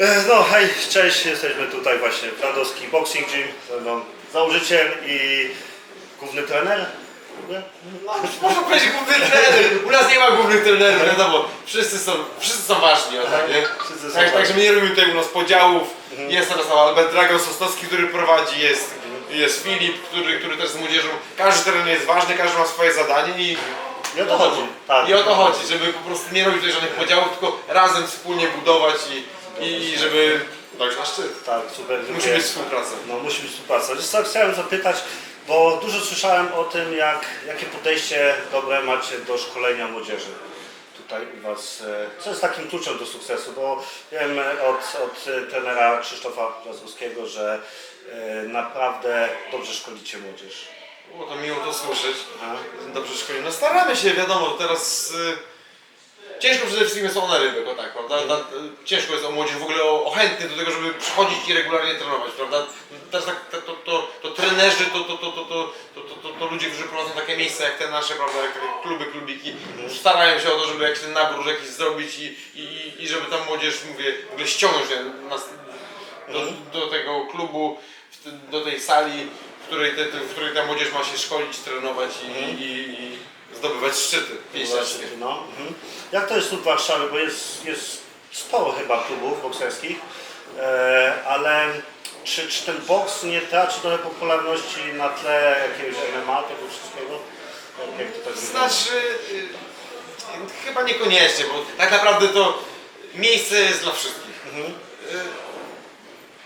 E, No hej, cześć, jesteśmy tutaj właśnie w Radowski Boxing Gym, ze mną założyciel i główny trener. No, można powiedzieć główny trener. U nas nie ma głównych trenerów, wiadomo. Wszyscy są, wszyscy są ważni, o tak, nie? Wszyscy są Tak, także my nie robimy tutaj u nas podziałów. Jest teraz Albert Dragon Sosnowski, który prowadzi, jest, jest Filip, który, który też z młodzieżą. Każdy trener jest ważny, każdy ma swoje zadanie i I o to chodzi. Tak. I o to chodzi, żeby po prostu nie robić tutaj żadnych podziałów, tylko razem wspólnie budować i, i żeby dojść na szczyt. Tak, super. Musi być współpraca. No musi być współpraca. Wiesz co, chciałem zapytać, bo dużo słyszałem o tym, jak, jakie podejście dobre macie do szkolenia młodzieży. Tutaj u Was, e, co jest takim kluczem do sukcesu, bo wiem e, od, od e, trenera Krzysztofa Brzazowskiego, że e, naprawdę dobrze szkolicie młodzież. Było to miło to słyszeć. Dobrze szkolimy. No staramy się, wiadomo, teraz y, ciężko przede wszystkim jest o na rybek, o tak, prawda? Ta, ciężko jest o młodzież w ogóle o, o chętnych do tego, żeby przychodzić i regularnie trenować, prawda? Teraz tak, to, to, to, to trenerzy, to, to, to, to, to, to, to, to, to ludzie, którzy prowadzą takie miejsca jak te nasze, prawda, jak takie kluby, klubiki, starają się o to, żeby jakiś ten nabór jakiś zrobić i, i, i żeby tam młodzież, mówię, w ogóle ściągnąć nas do, Mhm. do tego klubu, w te, do tej sali, w której, te, te, w której ta młodzież ma się szkolić, trenować i, Mhm. i, i zdobywać szczyty pięściarskie. No, mhm. Jak to jest tu w Warszawie, bo jest, jest sporo chyba klubów bokserskich, e, ale czy, czy ten boks nie traci trochę popularności na tle jakiegoś MMA, tego wszystkiego? Jak, jak to tak wygląda? Znaczy, y, chyba niekoniecznie, bo tak naprawdę to miejsce jest dla wszystkich. Mhm. Y,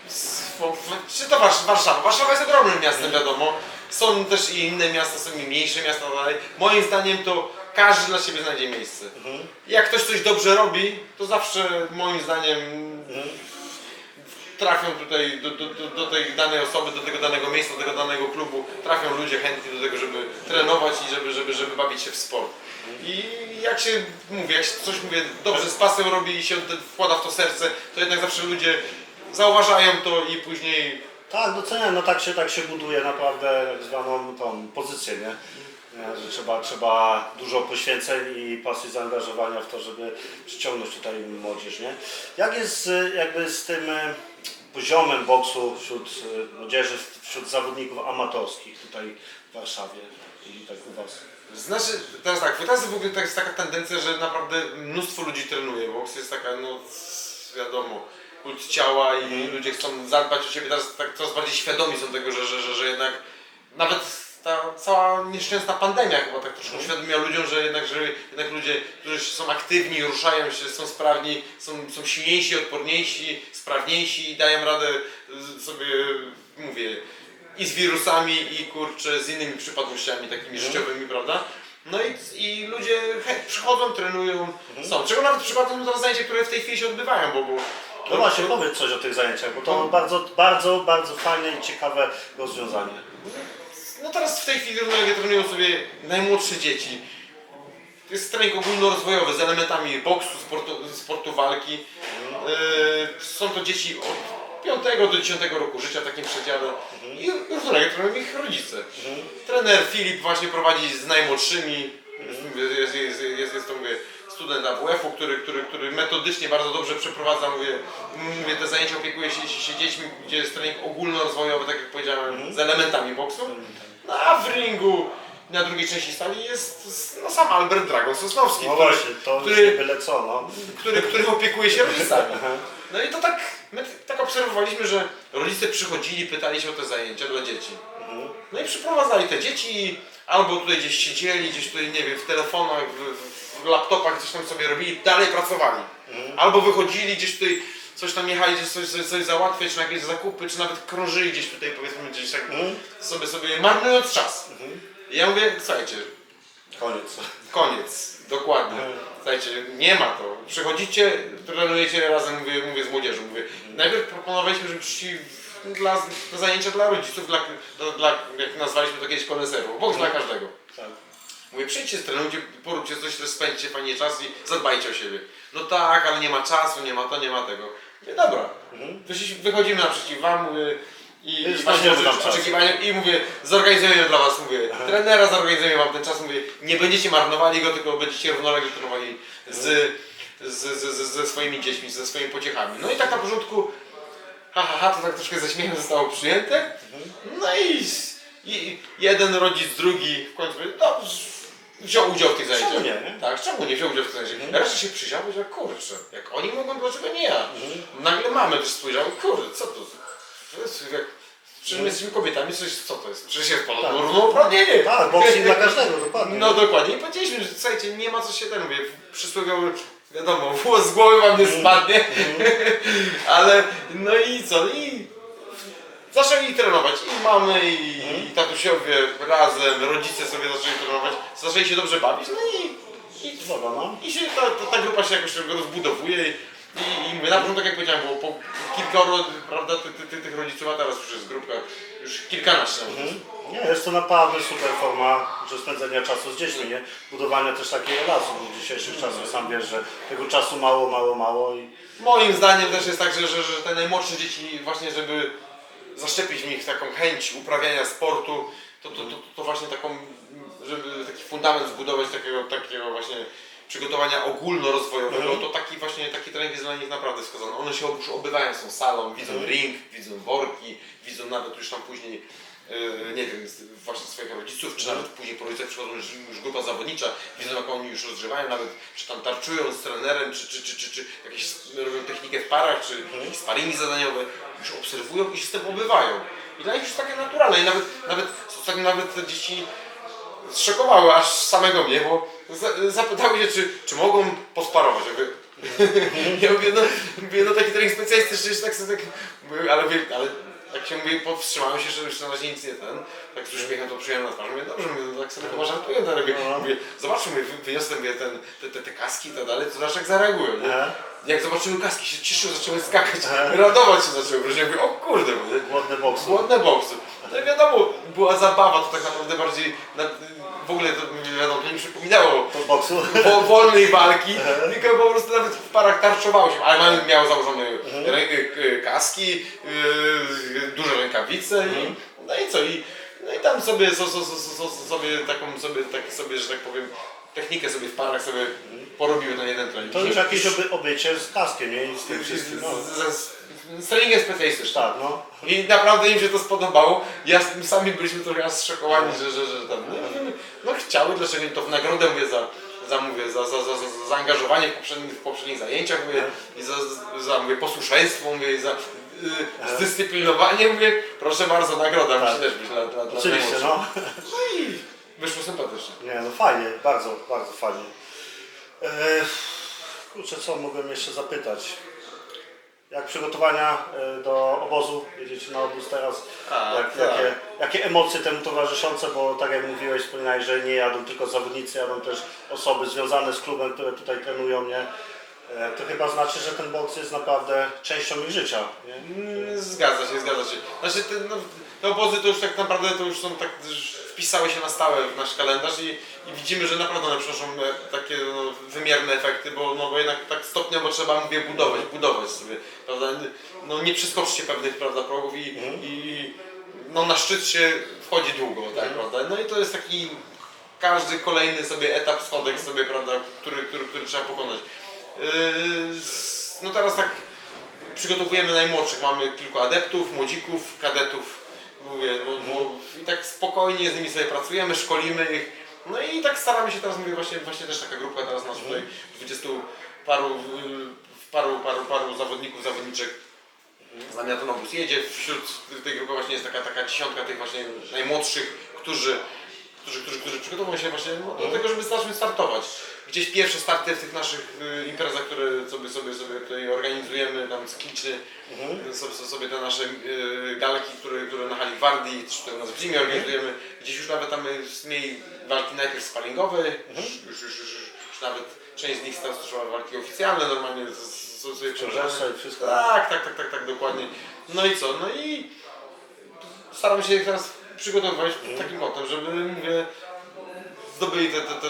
s- w- w- Czy to Wars- Warszawa? Warszawa jest ogromnym miastem, wiadomo. Są też i inne miasta, są i mniejsze miasta dalej. Moim zdaniem to każdy dla siebie znajdzie miejsce. Mhm. Jak ktoś coś dobrze robi, to zawsze moim zdaniem Mhm. trafią tutaj do, do, do, do tej danej osoby, do tego danego miejsca, do tego danego klubu, trafią ludzie chętni do tego, żeby trenować i żeby, żeby, żeby bawić się w sport. I jak się, mówię, jak się coś mówię, dobrze z pasją robi i się wkłada w to serce, to jednak zawsze ludzie zauważają to i później Tak, doceniam, no tak się, tak się buduje naprawdę tak zwaną tą pozycję, nie? Nie, Że trzeba, trzeba dużo poświęceń i pasji zaangażowania w to, żeby przyciągnąć tutaj młodzież, nie? Jak jest y, jakby z tym y, poziomem boksu wśród y, młodzieży, wśród zawodników amatorskich tutaj w Warszawie i tak u Was? Znaczy, teraz tak, teraz w ogóle jest taka tendencja, że naprawdę mnóstwo ludzi trenuje. Boks jest taka, no wiadomo, kult ciała i ludzie chcą zadbać o siebie. Teraz tak coraz bardziej świadomi są tego, że, że, że, że jednak nawet ta cała nieszczęsna pandemia chyba tak troszkę uświadomiła ludziom, że jednak, że jednak ludzie, którzy są aktywni, ruszają się, są sprawni, są, są silniejsi, odporniejsi, sprawniejsi i dają radę y, sobie, mówię, i z wirusami, i kurczę, z innymi przypadłościami takimi życiowymi, prawda? No i, i ludzie przychodzą, trenują, są. Czego nawet przypadkiem teraz zajęcia, które w tej chwili się odbywają, bo, bo No właśnie, powiedz coś o tych zajęciach, bo to bardzo, bardzo, bardzo fajne i ciekawe rozwiązanie. No teraz w tej chwili równolegle trenują sobie najmłodsze dzieci. To jest trening ogólnorozwojowy z elementami boksu, sportu, sportu walki. Yy, są to dzieci od 5 do 10 roku życia w takim przedziale i równolegle trenują ich rodzice. Trener Filip właśnie prowadzi z najmłodszymi. Jest, jest, jest, jest, jest to mówię, student AWF-u, który, który, który metodycznie bardzo dobrze przeprowadza mówię, mówię, te zajęcia opiekuje się, się dziećmi, gdzie jest trening ogólnorozwojowy, tak jak powiedziałem, z elementami boksu. No a w ringu na drugiej części sali jest no, sam Albert Dragon Sosnowski, No który, właśnie, to który, byle co, no. który, który opiekuje się rodzicami. No i to tak, my tak obserwowaliśmy, że rodzice przychodzili, pytali się o te zajęcia dla dzieci. No i przyprowadzali te dzieci, albo tutaj gdzieś siedzieli, gdzieś tutaj, nie wiem, w telefonach, w, w laptopach coś tam sobie robili, dalej pracowali. Albo wychodzili gdzieś tutaj, coś tam jechali, gdzieś coś, coś, coś załatwiać, czy na jakieś zakupy, czy nawet krążyli gdzieś tutaj, powiedzmy, gdzieś tak sobie, sobie marnując czas. I ja mówię, słuchajcie, Koniec. Koniec, dokładnie. Słuchajcie, nie ma to. Przychodzicie, trenujecie razem, mówię, mówię z młodzieżą. Mówię. Najpierw proponowaliśmy, żeby przyszli w- dla, na zajęcia dla rodziców, dla, dla, dla jak nazwaliśmy to kiedyś koneserów, boks dla każdego. Tak. Mówię, przyjdźcie, trenujcie, poróbcie coś, też spędźcie fajnie czas i zadbajcie o siebie. No tak, ale nie ma czasu, nie ma to, nie ma tego. Mówię, dobra, Wyszliśmy- wychodzimy naprzeciw wam, mówię, i, Już i właśnie oczekiwania i mówię, zorganizujemy dla was, mówię, trenera zorganizujemy wam ten czas, mówię, nie będziecie marnowali go, tylko będziecie równolegle trenowali z z, z, z, ze swoimi dziećmi, ze swoimi pociechami. No i tak na początku, ha, ha, ha, to tak troszkę ze śmiechem zostało przyjęte. No i, i jeden rodzic, drugi w końcu no, wziął udział w tych zajęciach. Czemu nie, nie? Tak, czemu nie wziął udziału w tych zajęciach? Reszta się przyjrzał i powiedział, kurczę, jak oni mogą, dlaczego nie ja? Nagle mamy też spojrzał, kurde, co to? to jest, jak, Przecież my jesteśmy kobietami, coś, co to jest? Przecież jest Tak. równouprawnienie. Tak, boxing dla każdego, dokładnie. No dokładnie. I powiedzieliśmy, że słuchajcie, nie ma co się ten, mówię, przysłowiowy, wiadomo, włos z głowy wam nie spadnie, ale no i co, i zaczęli trenować i mamy, i, i tatusiowie razem, rodzice sobie zaczęli trenować, zaczęli się dobrze bawić, no i, i, Dobra, no. i się ta, ta, ta grupa się jakoś rozbudowuje i, i mówię, na początku, tak jak powiedziałem, było po kilkoro, prawda, ty, ty, ty, tych rodziców, a teraz już jest grupka, już kilkanaście nawet. Nie, jest to naprawdę super forma że spędzenia czasu z dziećmi, nie? Budowania też takiej relacji w dzisiejszych czasach. Sam wiesz, że tego czasu mało, mało, mało i Moim zdaniem też jest tak, że, że, że te najmłodsze dzieci właśnie, żeby zaszczepić w nich taką chęć uprawiania sportu, to, to, to, to właśnie taką, żeby taki fundament zbudować takiego, takiego właśnie przygotowania ogólnorozwojowego, Mhm. to taki właśnie taki trening jest dla nich naprawdę wskazany. One się już obywają z tą salą, widzą ring, widzą worki, widzą nawet już tam później nie wiem, właśnie swoich rodziców, czy nawet później po rodzicach przychodzą już, już grupa zawodnicza, widzą jak oni już rozgrzewają, nawet czy tam tarczują z trenerem, czy, czy, czy, czy, czy jakieś robią technikę w parach, czy jakieś sparingi zadaniowe, już obserwują i się z tym obywają. I dla nich już takie naturalne i nawet, nawet, tak nawet te dzieci zszokowały aż samego mnie, bo za- zapytały się, czy, czy mogą posparować. Ja mówię, ja mówię, no, mówię, no taki trening specjalistyczny, tak sobie tak, ale, ale jak się mówię, powstrzymałem się, że już na razie nic nie ten, tak z uśmiechem to przyjąłem na twarz, mówię, dobrze, mówię, no tak sobie chyba żartuję, no, ale mówię, zobaczmy, mówię, wyniosłem mówię, ten, te, te, te kaski i tak dalej, to zobacz jak zareagują, nie? Jak zobaczyły kaski, się cieszyły, zaczęły skakać, radować się zaczęły, wreszcie mówię, o kurde, mówię, głodne boksu. Głodne boksy. No i wiadomo, była zabawa, to tak naprawdę bardziej, na, w ogóle to mi wiadomo, to nie przypominało To boksu. wo, wolnej walki, tylko po prostu nawet w parach tarczowało się, ale mamy, miało założone rę, y, kaski, yy, duże rękawice i, no i co, i, no i tam sobie, so, so, so, so, so, sobie taką sobie, tak sobie, że tak powiem, technikę sobie w parach sobie porobiły na jeden trening. To już jakieś oby, obycie z kaskiem, nie? I z tym wszystkim. No. z, z, z treningiem specjalistycznym. Tak, no. I naprawdę im się to spodobało. Ja, my sami byliśmy trochę zszokowani, że, że, że tam, no, no, chciały, dlaczego nie to w nagrodę mówię za, za, mówię, za, za, za, za, za zaangażowanie w poprzednich, w poprzednich zajęciach, mówię, i za, za mówię, posłuszeństwo, mówię, i za y, zdyscyplinowanie, mówię, proszę bardzo, nagroda musi Tak. też być dla, dla, dla Oczywiście, no. No i wyszło sympatycznie. Nie, no fajnie, bardzo, bardzo fajnie. E, kurczę, co mogłem jeszcze zapytać? Jak przygotowania e, do obozu? Jedziecie na obóz teraz? A, jak, tak. jakie, jakie emocje temu towarzyszące? Bo tak jak mówiłeś, wspominałeś, że nie jadą tylko zawodnicy, jadą też osoby związane z klubem, które tutaj trenują, nie? E, to chyba znaczy, że ten boks jest naprawdę częścią ich życia, nie? Mm, Zgadza się, zgadza się. Znaczy te, no, te obozy to już tak naprawdę to już są tak, wpisały się na stałe w nasz kalendarz i, i widzimy, że naprawdę one przynoszą e, takie no, wymierne efekty, bo, no, bo jednak tak stopniowo trzeba mówię budować, budować sobie, prawda? No nie przeskoczcie pewnych prawda, progów i, i no, na szczyt się wchodzi długo, tak, prawda? No i to jest taki każdy kolejny sobie etap, schodek sobie, prawda, który, który, który trzeba pokonać. Yy, no teraz tak przygotowujemy najmłodszych, mamy kilku adeptów, młodzików, kadetów, mówię, bo, bo i tak spokojnie z nimi sobie pracujemy, szkolimy ich, no i tak staramy się teraz, mówię, właśnie, właśnie też taka grupka teraz nas tutaj, 20 paru, y, paru, paru, paru zawodników, zawodniczek. Z nami na ten obóz jedzie, wśród tej grupy właśnie jest taka, taka dziesiątka tych właśnie najmłodszych, którzy którzy, którzy, którzy przygotowują się właśnie no, do tego, żeby zacząć startować. Gdzieś pierwsze starty w tych naszych y, imprezach, które sobie, sobie, sobie tutaj organizujemy, tam cyklicznie, sobie, sobie te nasze y, galki, które, które na hali Gwardii, czy tutaj u nas w Zimie organizujemy, gdzieś już nawet tam mieli walki najpierw sparingowe, już, już, już, już, już nawet część z nich stoczyła walki oficjalne, normalnie z- z- i wszystko. Tak, tak, tak, tak, tak, dokładnie. No i co, no i staram się teraz przygotowywać takim kątem, żeby mówię, zdobyli te, te, te,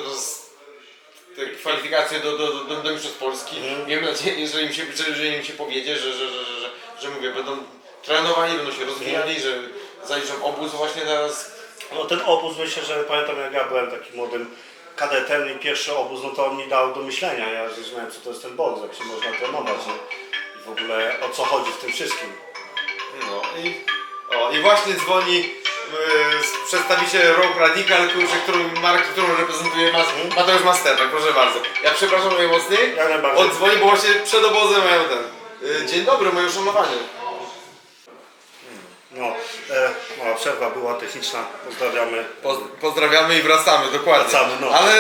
te kwalifikacje do, do, do, do Mistrzostw Polski. Miejmy nadzieję, że im się, że, że im się powiedzie, że, że, że, że, że, mówię, będą trenowani, będą się rozwijali, że zaliczą obóz właśnie teraz. No ten obóz myślę, że pamiętam jak ja byłem takim młodym kadetem i pierwszy obóz, no to on mi dał do myślenia. Ja zrozumiałem, co to jest ten boks, jak się można trenować i w ogóle o co chodzi w tym wszystkim. No i, o, i właśnie dzwoni przedstawiciel Rogue Radical, kurczę, którą, marki, którą reprezentuje Mas Mateusz Masternak, proszę bardzo. Ja przepraszam najmocniej, Jak najbardziej. odzwoni, bo właśnie przed obozem mają ten. Yy, dzień dobry, moje uszanowanie. No, e, mała przerwa była techniczna, pozdrawiamy. Poz, pozdrawiamy i wracamy, dokładnie. Wracamy, no. Ale,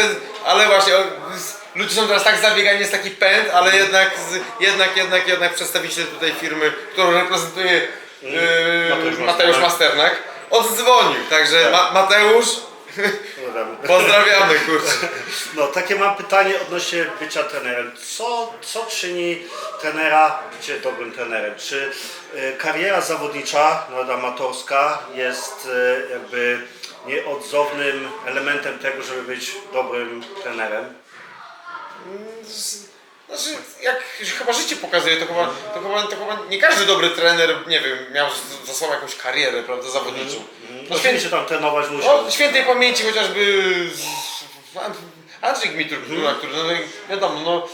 ale właśnie, o, z- ludzie są teraz tak zabiegani, jest taki pęd, ale jednak, z, jednak, jednak, jednak przedstawiciel tutaj firmy, którą reprezentuje yy, Mateusz Mateusz, Masternak. Oddzwonił. Także Tak. Ma, Mateusz, Pozdrawiamy. pozdrawiamy, kurczę. No, takie mam pytanie odnośnie bycia trenerem. Co, co czyni trenera bycie dobrym trenerem? Czy y, kariera zawodnicza, nawet amatorska, jest y, jakby nieodzownym elementem tego, żeby być dobrym trenerem? Znaczy, jak chyba życie pokazuje, to chyba, to chyba, to chyba nie każdy dobry trener, nie wiem, miał za sobą jakąś karierę, prawda, zawodniczą. No, Oczywiście tam trenować musiał. O świętej pamięci chociażby Andrzej Gmitur, który, który no, wiadomo, no,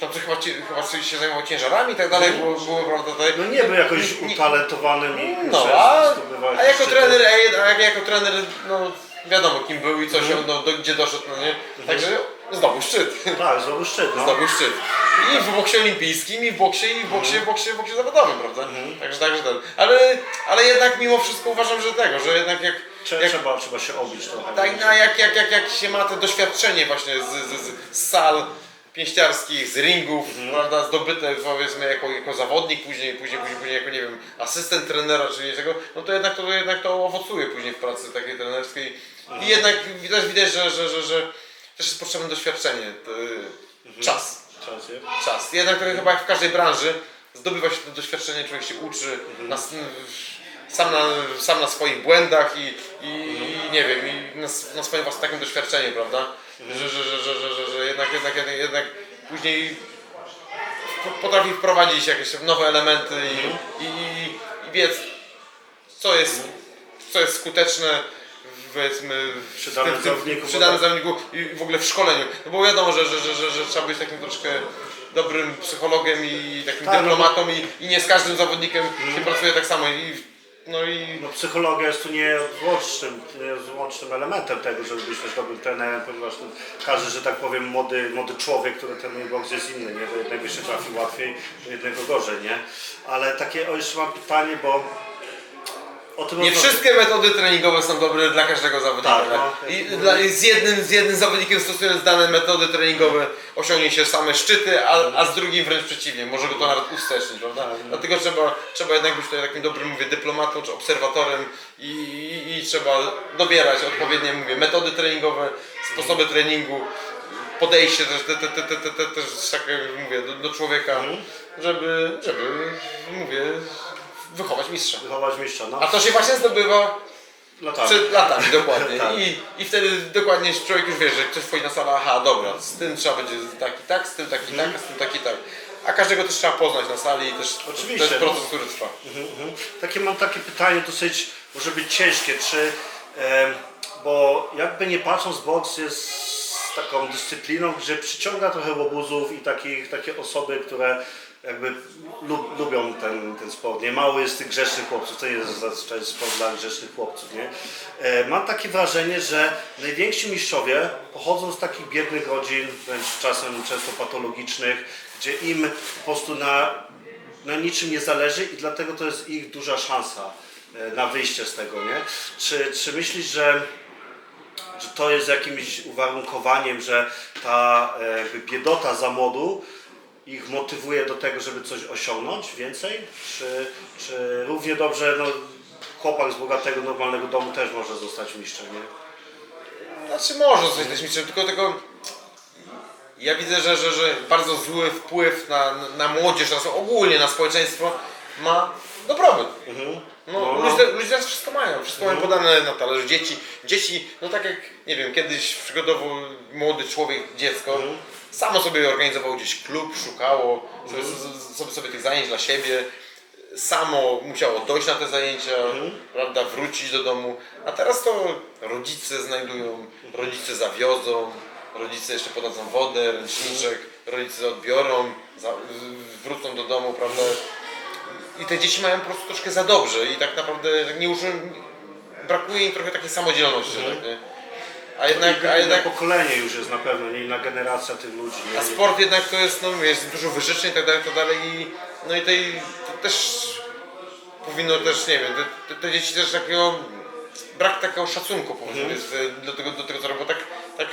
tam coś chyba, chyba się zajmował ciężarami i tak dalej, było, było prawda, tutaj. No nie był jakoś utalentowanym i No, a, a jako trener, a, a jak jako trener, no wiadomo kim był i co się, no, do, gdzie doszedł, no nie, także zdobył szczyt. Tak, zdobył szczyt, no. Zdobył szczyt. I w boksie olimpijskim, i w boksie, i w boksie, w boksie, w boksie zawodowym, prawda? Także, także ten. Ale, ale jednak mimo wszystko uważam, że tego, że jednak jak, Trze- jak Trzeba, trzeba się obić trochę. tak, a jak, jak, jak, jak się ma to doświadczenie właśnie z, z, z, z sal pięściarskich, z ringów, prawda, zdobyte powiedzmy jako, jako zawodnik, później, później, później, później jako nie wiem, asystent trenera czy tego, no to jednak to, jednak to owocuje później w pracy takiej trenerskiej. I jednak widać, widać że, że, że, że też jest potrzebne doświadczenie, to, czas. Czas, nie? czas. Jednak to chyba jak w każdej branży zdobywa się to doświadczenie, człowiek się uczy na, sam, na, sam na swoich błędach i, i, i nie wiem, i na, na swoim własnym takim doświadczeniu, prawda? Że, że, że, że, że, że, że jednak, jednak, jednak, jednak później po- potrafi wprowadzić jakieś nowe elementy i, i, i, i wiedz, co jest, co jest skuteczne powiedzmy Przy w danym tym- w tym- zawodniku, tak- zawodniku i w ogóle w szkoleniu. No bo wiadomo, że, że, że, że, że trzeba być takim troszkę dobrym psychologiem i takim Tak, no dyplomatą i, i nie z każdym zawodnikiem się pracuje tak samo. I, no i No, psychologia jest tu nieodłącznym, nieodłącznym elementem tego, żeby być też dobrym trenerem, ponieważ no, każdy, że tak powiem, młody, młody człowiek, który trenuje boks jest inny, nie? Do jednego się trafi łatwiej, do jednego gorzej, nie? Ale takie, o jeszcze mam pytanie, bo o tym nie wszystkie metody treningowe są dobre dla każdego zawodnika. Tak, no. I dla, i z, jednym, z jednym zawodnikiem stosując dane metody treningowe osiągnie się same szczyty, a, a z drugim wręcz przeciwnie. Może go to nawet ustecznić, prawda? Tak, no. Dlatego trzeba, trzeba jednak być tutaj takim dobrym mówię, dyplomatą czy obserwatorem i, i, i trzeba dobierać odpowiednie mówię, metody treningowe, sposoby treningu, podejście też, te, te, te, te, te, te, też tak jak mówię, do, do człowieka, Mhm. żeby, żeby mówię, wychować mistrza. Wychować mistrza, no. A to się właśnie zdobywa Latami. przed latami, dokładnie. Tak. I, I wtedy dokładnie człowiek już wie, że ktoś wchodzi na salę, aha, dobra, z tym trzeba będzie tak i tak, z tym tak i tak, a z tym tak i tak. A każdego też trzeba poznać na sali i też Oczywiście, to jest no. proces, który trwa. Mhm, mhm. Takie mam takie pytanie dosyć może być ciężkie, czy em, bo jakby nie patrząc boks jest taką dyscypliną, gdzie przyciąga trochę łobuzów i takich, takie osoby, które jakby lub, lubią ten, ten sport. Nie mało jest tych grzecznych chłopców, to jest zazwyczaj sport dla grzecznych chłopców, nie? E, mam takie wrażenie, że najwięksi mistrzowie pochodzą z takich biednych rodzin, wręcz czasem często patologicznych, gdzie im po prostu na na niczym nie zależy i dlatego to jest ich duża szansa e, na wyjście z tego, nie? Czy, czy myślisz, że, że to jest jakimś uwarunkowaniem, że ta e, biedota za młodu ich motywuje do tego, żeby coś osiągnąć więcej? Czy, czy równie dobrze no, chłopak z bogatego, normalnego domu też może zostać mistrzem, nie? Znaczy może zostać też mistrzem, tylko tego ja widzę, że, że, że bardzo zły wpływ na, na młodzież, na, ogólnie na społeczeństwo ma dobrobyt. No, No. Ludzie, ludzie teraz wszystko mają, wszystko mają podane na talerzu. Dzieci, dzieci, no tak jak, nie wiem, kiedyś przygodował młody człowiek, dziecko, samo sobie organizował gdzieś klub, szukało sobie, sobie, sobie tych zajęć dla siebie, samo musiało dojść na te zajęcia, prawda, wrócić do domu, a teraz to rodzice znajdują, rodzice zawiozą, rodzice jeszcze podadzą wodę, ręczniczek, rodzice odbiorą, za, wrócą do domu, prawda? I te dzieci mają po prostu troszkę za dobrze i tak naprawdę nie uczą, brakuje im trochę takiej samodzielności, Mhm. tak, nie? A jednak, a Inne jednak pokolenie już jest na pewno, nie inna generacja tych ludzi. Nie? a sport jednak to jest, no mówię, jest dużo wyrzeczeń i tak dalej, tak dalej i no i tej to też powinno też, nie wiem, te, te, te dzieci też takiego, brak takiego szacunku powiedzmy jest e, do tego, do tego co robią, tak, tak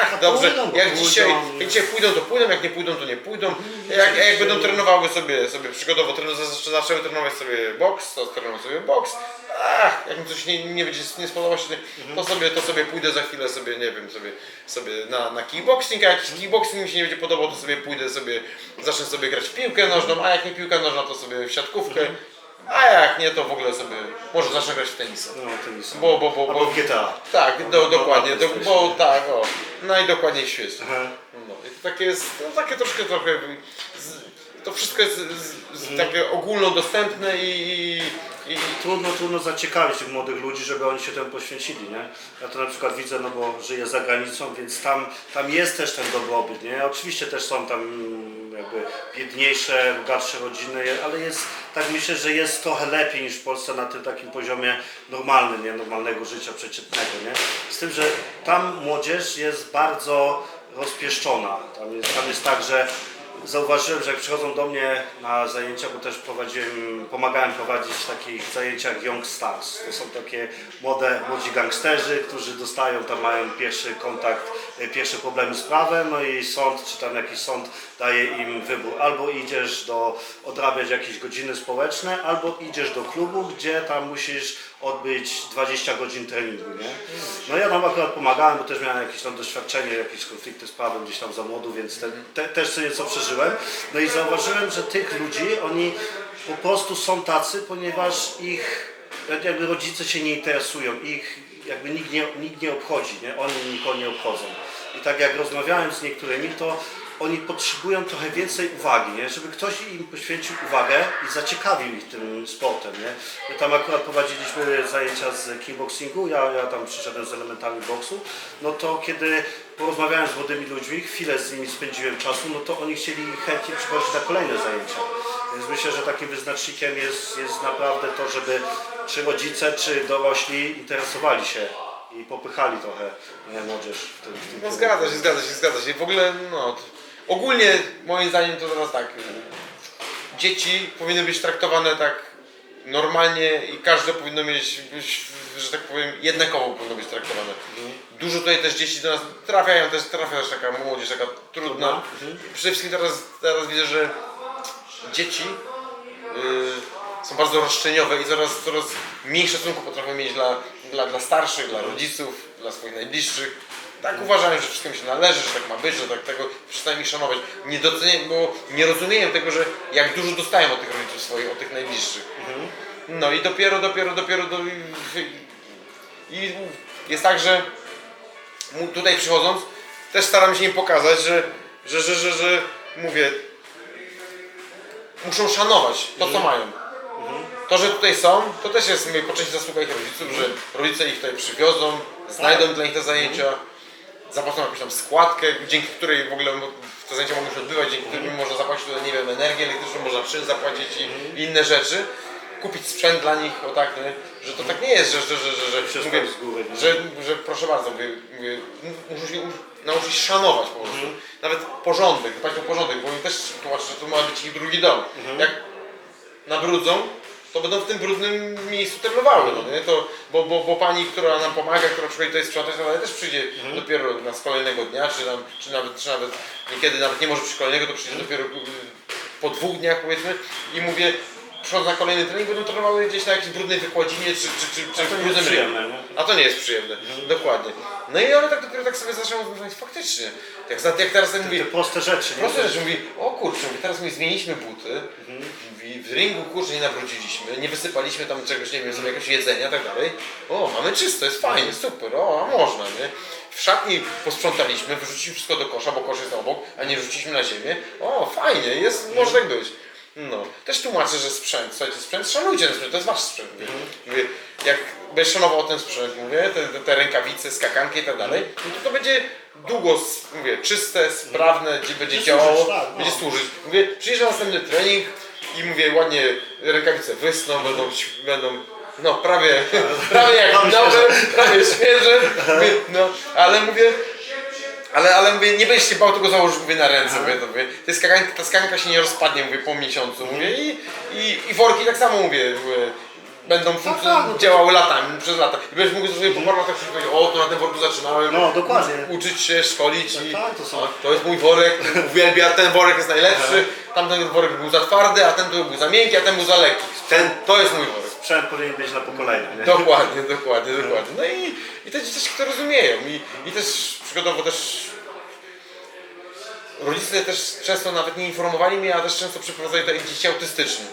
ach, dobrze, pójdą, jak pójdą. dzisiaj, jak dzisiaj pójdą to pójdą, jak nie pójdą to nie pójdą, jak, jak będą trenowały sobie, sobie przygodowo, trenu- zac- zaczęły trenować sobie boks, to trenować sobie boks, ach, jak mi coś nie, nie będzie, nie spodoba się, to sobie, to sobie pójdę za chwilę sobie, nie wiem, sobie, sobie na, na kickboxing, a jak kickboxing mi się nie będzie podobał, to sobie pójdę sobie, zacznę sobie grać w piłkę nożną, a jak nie piłka nożna, to sobie w siatkówkę, a jak nie, to w ogóle sobie, może zacznę grać w tenisa. No, tenisa. Bo, bo, bo, Albo bo, w GTA. tak, do, dokładnie, do, bo tak, o, najdokładniej w świecie. Aha. No, i to takie jest, no, takie troszkę, trochę, z, to wszystko jest z, z, takie ogólnodostępne i, i, i Trudno, trudno zaciekawić tych młodych ludzi, żeby oni się temu poświęcili, nie? Ja to na przykład widzę, no bo żyję za granicą, więc tam, tam jest też ten dobrobyt, nie? Oczywiście też są tam mm, jakby biedniejsze, bogatsze rodziny, ale jest, tak myślę, że jest trochę lepiej niż w Polsce na tym takim poziomie normalnym, nie? Normalnego życia przeciętnego, nie? Z tym, że tam młodzież jest bardzo rozpieszczona. Tam jest, tam jest tak, że Zauważyłem, że jak przychodzą do mnie na zajęcia, bo też prowadziłem, pomagałem prowadzić w takich zajęciach Young Stars. To są takie młode, młodzi gangsterzy, którzy dostają, tam mają pierwszy kontakt, e, pierwsze problemy z prawem, no i sąd, czy tam jakiś sąd daje im wybór. Albo idziesz do, odrabiać jakieś godziny społeczne, albo idziesz do klubu, gdzie tam musisz odbyć 20 godzin treningu, nie? No ja tam akurat pomagałem, bo też miałem jakieś tam doświadczenie, jakieś konflikty z prawem gdzieś tam za młodu, więc te, te, też sobie co przeżyłem. No i zauważyłem, że tych ludzi, oni po prostu są tacy, ponieważ ich jakby rodzice się nie interesują, ich jakby nikt nie, nikt nie obchodzi, nie? Oni nikogo nie obchodzą. I tak jak rozmawiałem z niektórymi, to oni potrzebują trochę więcej uwagi, nie? żeby ktoś im poświęcił uwagę i zaciekawił ich tym sportem. Nie? My tam akurat prowadziliśmy zajęcia z kickboxingu, ja, ja tam przyszedłem z elementami boksu, no to kiedy porozmawiałem z młodymi ludźmi, chwilę z nimi spędziłem czasu, no to oni chcieli chętnie przychodzić na kolejne zajęcia. Więc myślę, że takim wyznacznikiem jest, jest naprawdę to, żeby czy rodzice, czy dorośli interesowali się i popychali trochę nie, młodzież w tym, w tym No zgadza się, zgadza się, zgadza się. W ogóle, no, ogólnie moim zdaniem to teraz tak, dzieci powinny być traktowane tak normalnie i każde powinno mieć, być, że tak powiem, jednakowo powinno być traktowane. Dużo tutaj też dzieci do nas trafiają, też trafia też taka młodzież, taka trudna. Mhm. Przede wszystkim teraz, teraz widzę, że dzieci y, są bardzo roszczeniowe i coraz, coraz mniej szacunku potrafią mieć dla, dla, dla starszych, dla rodziców, dla swoich najbliższych. Tak uważają, że wszystkim się należy, że tak ma być, że tak tego ich szanować. Nie doceniają, bo nie rozumieją tego, że jak dużo dostają od tych rodziców swoich, od tych najbliższych. No i dopiero, dopiero, dopiero do, i jest tak, że tutaj przychodząc też staram się im pokazać, że, że, że, że, że mówię, muszą szanować to, co mają. To, że tutaj są, to też jest po części zasługa ich rodziców, że rodzice ich tutaj przywiozą, znajdą dla nich te zajęcia, zapłacą jakąś tam składkę, dzięki której w ogóle te zajęcia mogą się odbywać, dzięki którym można zapłacić nie wiem, energię elektryczną, można czyn zapłacić i inne rzeczy. Kupić sprzęt dla nich, o tak, nie? że to tak nie jest, że, że, że, że, że, mówię, góry, że, że proszę bardzo, mówię, mówię, muszą się nauczyć szanować po prostu. Nawet porządek, dbać o porządek, bo mi też tłumaczę, że to ma być ich drugi dom. Jak nabrudzą, to będą w tym brudnym miejscu trenowały, no nie? To, bo, bo, bo pani, która nam pomaga, która przychodzi tutaj sprzątać, ona też przyjdzie dopiero na z kolejnego dnia, czy, tam, czy, nawet, czy nawet niekiedy nawet nie może przyjść kolejnego, to przyjdzie dopiero y, po dwóch dniach powiedzmy i mówię, przychodzą na kolejny trening, będą trenowały gdzieś na jakiejś brudnej wykładzinie, czy, czy, czy, czy to nie w brudnym jest przyjemne, rynku. nie? A to nie jest przyjemne, dokładnie. No i one tak dopiero tak sobie zaczęły mówić, faktycznie. Jak, za- jak teraz mówi, Te proste rzeczy, nie? Proste rzeczy, mówi, o kurczę, mówi, teraz my zmieniliśmy buty, Mhm. mówi, w ringu kurczę nie nawróciliśmy, nie wysypaliśmy tam czegoś, nie wiem, sobie jakiegoś jedzenia i tak dalej. O, mamy czysto, jest fajnie, Mhm. super, o, a można, nie? W szatni posprzątaliśmy, wyrzuciliśmy wszystko do kosza, bo kosz jest obok, a nie wrzuciliśmy na ziemię. O, fajnie, jest, Mhm. może tak być. No, też tłumaczę, że sprzęt, słuchajcie, sprzęt, szanujcie ten sprzęt, to jest wasz sprzęt. Mówię, Mhm. Mówię, jak będziesz szanował ten sprzęt, mówię, te, te, rękawice, skakanki i tak dalej, no to to będzie długo, mówię, czyste, sprawne, gdzie będzie działało, tak, no. będzie służyć. Mówię, przyjeżdża następny trening i mówię, ładnie rękawice wysną, będą, będą no prawie, prawie jak Prawie nowe, prawie świeże, mówię, no, ale mówię, ale, ale mówię, nie będziesz się bał tego założyć mówię, na ręce, mówię, to mówię. Ta skakanka, ta skakanka się nie rozpadnie, mówię, po miesiącu, mówię, i, i, i worki tak samo, mówię, mówię będą funkcjon- tak, no działały latami, przez lata. I będziesz mógł sobie po paru latach powiedzieć, o, to na tym worku zaczynałem, No, dokładnie. uczyć się, szkolić i tak, to są- o, to jest mój worek, uwielbia, ten worek jest najlepszy, tamten worek był za twardy, a ten tu był za miękki, a ten był za lekki. Ten, to jest mój worek. Sprzęt powinien być na pokolenie, nie? Dokładnie, dokładnie, dokładnie. No i, i te dzieci też to rozumieją. I, I też przykładowo też rodzice też często nawet nie informowali mnie, a też często przyprowadzali takie dzieci autystyczne.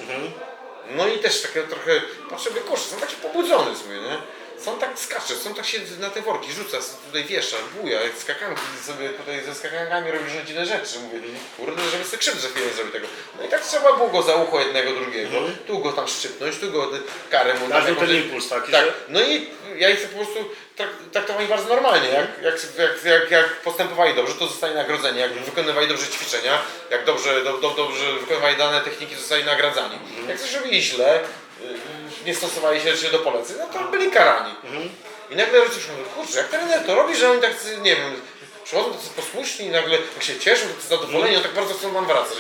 No i też takie trochę, patrzę, mówię, kurczę, są pobudzone sobie, nie? Są tak skacze, są tak się na te worki rzuca, tutaj wiesza, buja, jak skakanki sobie tutaj ze skakankami robi różne dziwne rzeczy. Mówię, kurde, żeby sobie krzywdę chwilę zrobił tego. No i tak trzeba było go za ucho jednego, drugiego, tu go tam szczypnąć, tu go karę mu Dać ten impuls taki, tak, że... no i ja ich po prostu trak, traktowali bardzo normalnie. Jak, jak, jak, jak, jak postępowali dobrze, to zostali nagrodzeni. Jak wykonywali dobrze ćwiczenia, jak dobrze, do, do, dobrze wykonywali dane techniki, zostali nagradzani. Jak coś robili źle, y, nie stosowali się do poleceń, no to byli karani. I nagle rodzice mówią, kurczę, jak trener to robi, że oni tak, nie wiem, przychodzą tacy posłuszni i nagle tak się cieszą, tacy zadowoleni, no tak bardzo chcą nam wracać.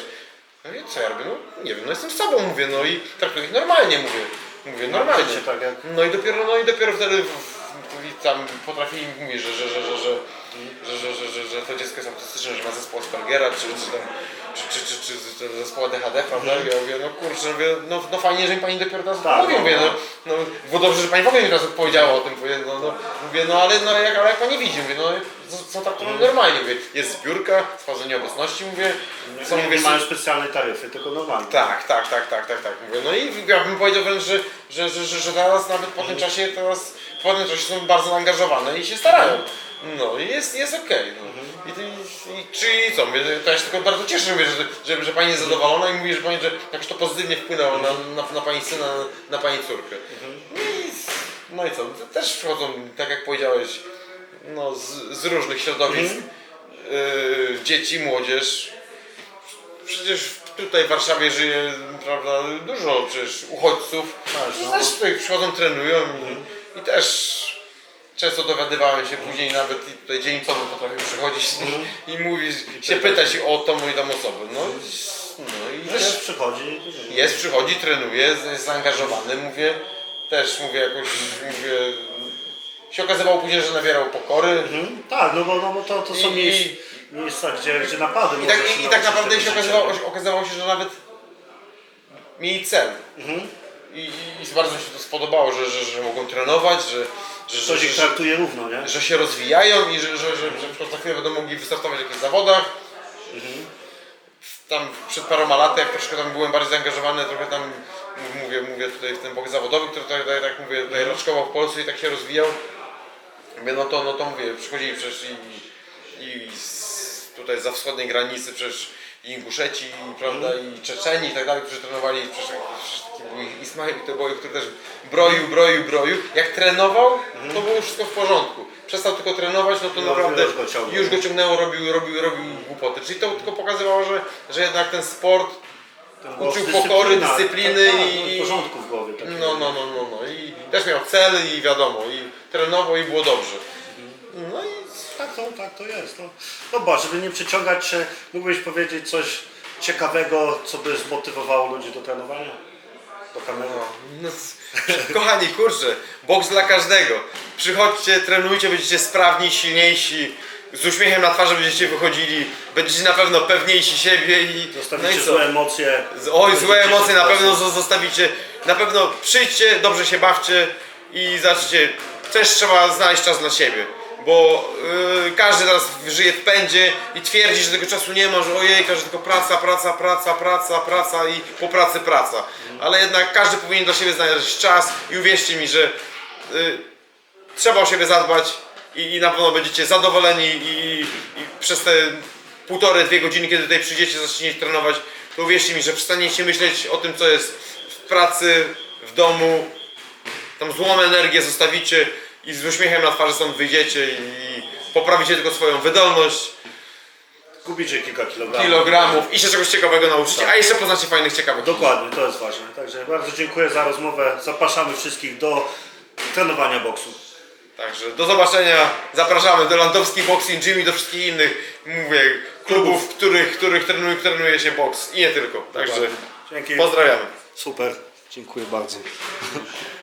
No i co ja robię? No nie wiem, no jestem sobą, mówię, no i traktuję ich normalnie, mówię. Mówię, normalnie. Wiecie, tak jak... No i dopiero, no i dopiero wtedy w, w, tam potrafili mówić, że, że, że, że, że, że, że, że, że, że to dziecko jest autystyczne, że ma zespół Aspergera, czy, czy tam, czy, czy, czy, czy, czy zespół ADHD, prawda? Ja mówię, no kurczę, mówię, no, no fajnie, że mi pani dopiero teraz Tak, mówi, no, mówię, no. no, no, było dobrze, że pani w ogóle mi teraz powiedziała o tym, mówię, no, no, mówię, no ale, no, jak, ale jak pani widzi, mówię, no, są tak normalnie, mówię, jest zbiórka, sprawdzenie obecności, mówię, są, Nie, mówię, nie mają specjalnej taryfy, tylko normalnie. tak, tak, tak, tak, tak, tak. Mówię. No i ja bym powiedział wręcz, że, że, że, że, że teraz nawet po tym czasie teraz po tym czasie są bardzo zaangażowane i się starają. No i jest, jest okej. no. I, ty- i, czyli co, mówię, to ja się tylko bardzo cieszę, mówię, że, że, że pani jest zadowolona i mówi, że pani, że jakoś to pozytywnie wpłynęło na, na, na pani syna, na pani córkę. No i, no i co, też przychodzą, tak jak powiedziałeś, no, z, z różnych środowisk. Yy, dzieci, młodzież, przecież tutaj w Warszawie żyje prawda, dużo przecież uchodźców, Tak, którzy no. też tutaj przychodzą, trenują i, i też często dowiadywałem się później nawet i tutaj dzielnicowo potrafił przychodzić i mówić, się pytać o tą i tą osobę. No, no i też jest, przychodzi. jest, przychodzi, trenuje, jest, zaangażowany, mówię, też mówię jakoś, mówię, się okazywało później, że nabierał pokory, Mhm. Tak, no bo, no bo to, to są I- miejsca, miejsca gdzie, gdzie naprawdę I tak, i, i nauczyć tak naprawdę tego się życia, okazywało, nie? okazywało się, że nawet mieli cel. Mhm. I, i, I bardzo mi się to spodobało, że, że, że mogą trenować, że, że, Ktoś ich traktuje równo, nie? że się rozwijają i że, że, że, że na przykład za chwilę będą mogli wystartować w jakichś zawodach. Tam przed paroma laty, jak troszkę tam byłem bardziej zaangażowany, trochę tam mówię, mówię tutaj w ten bok zawodowy, który tutaj, tutaj tak mówię, tutaj raczkował w Polsce i tak się rozwijał. Mówię, no to, no to mówię, przychodzili przecież i, i z, tutaj za wschodniej granicy przecież i Inguszeci, prawda, i Czeczeni i tak dalej, którzy trenowali, przecież, przecież był Ismail, to był, który też broił, broił, broił. Jak trenował, to było wszystko w porządku. Przestał tylko trenować, no to No, naprawdę już go ciągnął. już go ciągnęło, robił, robił, robił głupoty. Czyli to tylko pokazywało, że, że jednak ten sport uczył pokory, dyscypliny tak, tak, i- no, porządku w głowie. takiego. no, no, no, no, no. I też miał cel i wiadomo, i trenował i było dobrze. No i Tak to, tak to jest. No, no bo, żeby nie przyciągać się, mógłbyś powiedzieć coś ciekawego, co by zmotywowało ludzi do trenowania? Do kamery. No, kochani, kurczę, boks dla każdego. Przychodźcie, trenujcie, będziecie sprawni, silniejsi. Z uśmiechem na twarzy będziecie wychodzili, będziecie na pewno pewniejsi siebie i no Zostawicie i co? złe emocje. Oj, złe emocje na pewno zostawicie. Na pewno przyjdźcie, dobrze się bawcie i zacznijcie. Też trzeba znaleźć czas dla siebie. Bo yy, każdy teraz żyje w pędzie i twierdzi, że tego czasu nie ma, że ojej, że tylko praca, praca, praca, praca, praca i po pracy praca. Ale jednak każdy powinien dla siebie znaleźć czas i uwierzcie mi, że yy, trzeba o siebie zadbać i, i na pewno będziecie zadowoleni i, i przez te półtorej, dwie godziny, kiedy tutaj przyjdziecie, zaczniecie trenować, to uwierzcie mi, że przestaniecie myśleć o tym, co jest w pracy, w domu. Tam złą energię zostawicie i z uśmiechem na twarzy stąd wyjdziecie i poprawicie tylko swoją wydolność, Kupicie kilka kilogramów. kilogramów i się czegoś ciekawego nauczycie, Tak. a jeszcze poznacie fajnych, ciekawych. Dokładnie, to jest ważne. Także bardzo dziękuję za rozmowę. Zapraszamy wszystkich do trenowania boksu. Także do zobaczenia, zapraszamy do Landowski Boxing Gym i do wszystkich innych, mówię, klubów, w których, których trenuje, trenuje się boks i nie tylko. Także Dzięki. pozdrawiamy. Super. Dziękuję bardzo.